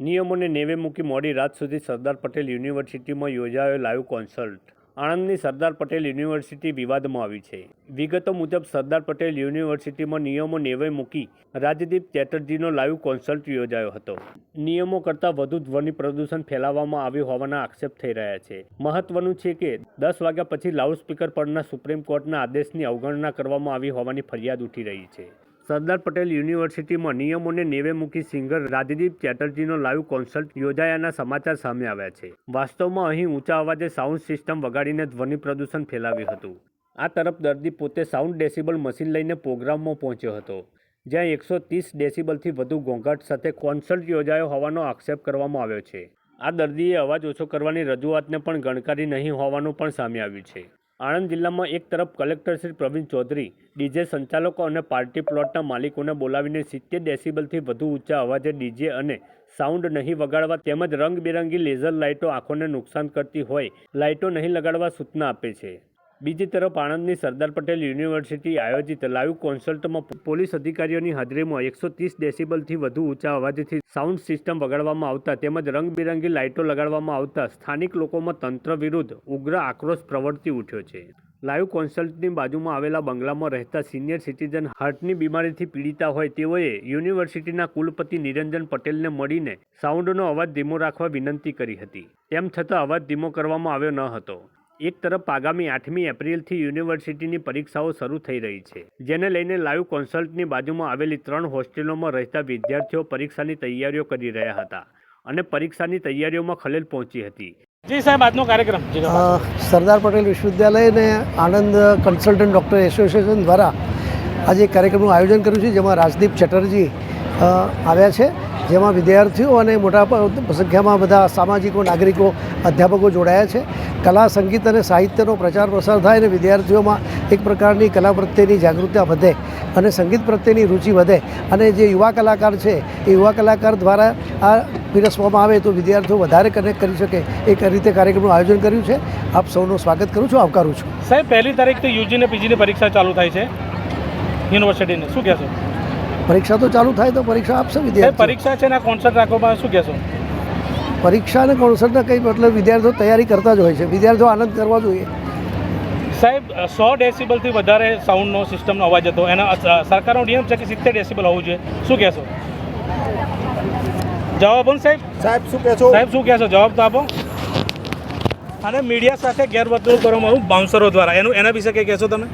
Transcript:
નિયમોને નેવે મૂકી મોડી રાત સુધી સરદાર પટેલ યુનિવર્સિટીમાં યોજાયો લાઈવ કોન્સર્ટ આણંદની સરદાર પટેલ યુનિવર્સિટી વિવાદમાં આવી છે. વિગતો મુજબ સરદાર પટેલ યુનિવર્સિટીમાં નિયમો નેવે મૂકી રાજદીપ ચેટર્જીનો લાઈવ કોન્સર્ટ યોજાયો હતો. નિયમો કરતાં વધુ ધ્વનિ પ્રદૂષણ ફેલાવવામાં આવ્યું હોવાના આક્ષેપ થઈ રહ્યા છે. મહત્વનું છે કે દસ વાગ્યા પછી લાઉડસ્પીકર પરના સુપ્રીમ કોર્ટના આદેશની અવગણના કરવામાં આવી હોવાની ફરિયાદ ઉઠી રહી છે. સરદાર પટેલ યુનિવર્સિટીમાં નિયમોને નેવે મૂકી સિંગર રાજદીપ ચેટર્જીનો લાઈવ કોન્સર્ટ યોજાયાના સમાચાર સામે આવ્યા છે. વાસ્તવમાં અહીં ઊંચા અવાજે સાઉન્ડ સિસ્ટમ વગાડીને ધ્વનિ પ્રદૂષણ ફેલાવ્યું હતું. આ તરફ દર્દી પોતે સાઉન્ડ ડેસિબલ મશીન લઈને પ્રોગ્રામમાં પહોંચ્યો હતો. જ્યાં એકસો ત્રીસ ડેસિબલથી વધુ ઘોંઘાટ સાથે કોન્સર્ટ યોજાયો હોવાનો આક્ષેપ કરવામાં આવ્યો છે. આ દર્દીએ અવાજ ઓછો કરવાની રજૂઆતને પણ ગણકારી નહીં હોવાનું પણ સામે આવ્યું છે. આણંદ જિલ્લામાં એક તરફ કલેક્ટર શ્રી પ્રવીણ ચૌધરી, ડીજે સંચાલકો અને પાર્ટી પ્લોટના માલિકોને બોલાવીને સિત્તેર ડેસિબલથી વધુ ઊંચા અવાજે ડીજે અને સાઉન્ડ નહીં વગાડવા તેમજ રંગબેરંગી લેઝર લાઇટો આંખોને નુકસાન કરતી હોય, લાઇટો નહીં લગાડવા સૂચના આપે છે. બીજી તરફ આણંદની સરદાર પટેલ યુનિવર્સિટી આયોજિત લાઈવ કોન્સર્ટમાં પોલીસ અધિકારીઓની હાજરીમાં એકસો ત્રીસ ડેસિબલથી વધુ ઊંચા અવાજથી સાઉન્ડ સિસ્ટમ વગાડવામાં આવતા તેમજ રંગબેરંગી લાઇટો લગાડવામાં આવતા સ્થાનિક લોકોમાં તંત્ર વિરુદ્ધ ઉગ્ર આક્રોશ પ્રવર્તી ઉઠ્યો છે. લાઈવ કોન્સર્ટની બાજુમાં આવેલા બંગલામાં રહેતા સિનિયર સિટીઝન હાર્ટની બીમારીથી પીડિતા હોય તેઓએ યુનિવર્સિટીના કુલપતિ નિરંજન પટેલને મળીને સાઉન્ડનો અવાજ ધીમો રાખવા વિનંતી કરી હતી. તેમ છતાં અવાજ ધીમો કરવામાં આવ્યો ન હતો. એક તરફ આગામી આઠમી એપ્રિલથી યુનિવર્સિટીની પરીક્ષાઓ શરૂ થઈ રહી છે જેને લઈને લાઈવ કોન્સર્ટની બાજુમાં આવેલી ત્રણ હોસ્ટેલોમાં રહેતા વિદ્યાર્થીઓ પરીક્ષાની તૈયારીઓ કરી રહ્યા હતા અને પરીક્ષાની તૈયારીઓમાં ખલેલ પહોંચી હતી. જી સાહેબ આજનો કાર્યક્રમ. સરદાર પટેલ વિશ્વવિદ્યાલય અને આણંદ કન્સલ્ટન્ટ ડૉક્ટર એસોસિએશન દ્વારા આજે એક કાર્યક્રમનું આયોજન કર્યું છે જેમાં રાજદીપ ચેટર્જી આવ્યા છે જેમાં વિદ્યાર્થીઓ અને મોટા સંખ્યામાં બધા સામાજિકો નાગરિકો અધ્યાપકો જોડાયા છે. કલા સંગીત અને સાહિત્યનો પ્રચાર પ્રસાર થાય અને વિદ્યાર્થીઓમાં એક પ્રકારની કલા પ્રત્યેની જાગૃતતા વધે અને સંગીત પ્રત્યેની રુચિ વધે. અને જે યુવા કલાકાર છે એ યુવા કલાકાર દ્વારા આ પીરસવામાં આવે તો વિદ્યાર્થીઓ વધારે કનેક્ટ કરી શકે. એ રીતે કાર્યક્રમનું આયોજન કર્યું છે. આપ સૌનું સ્વાગત કરું છું આવકારું છું. સાહેબ પહેલી તારીખથી યુજી ને પીજીની પરીક્ષા ચાલુ થાય છે. યુનિવર્સિટીની શું કહેશો? પરીક્ષા તો ચાલુ થાય તો પરીક્ષા આપશે વિદ્યાર્થી પરીક્ષા છે ને કોન્સર્ટ રાખવામાં શું કહેશો? પરીક્ષા અને કોન્સર્ટના કંઈ મતલબ વિદ્યાર્થીઓ તૈયારી કરતા જ હોય છે. વિદ્યાર્થીઓ આનંદ કરવા જોઈએ. સાહેબ સો ડેસિબલથી વધારે સાઉન્ડનો સિસ્ટમનો અવાજ હતો. એના સરકારનો નિયમ છે કે સિત્તેર ડેસિબલ હોવું જોઈએ. શું કહેશો? જવાબ આપો સાહેબ. સાહેબ શું કહેશો? સાહેબ શું કહેશો? જવાબ તો આપો. અને મીડિયા સાથે ગેરવર્તણૂક કરવામાં આવ્યું બાઉન્સરો દ્વારા. એનું એના વિશે કંઈ કહેશો તમે?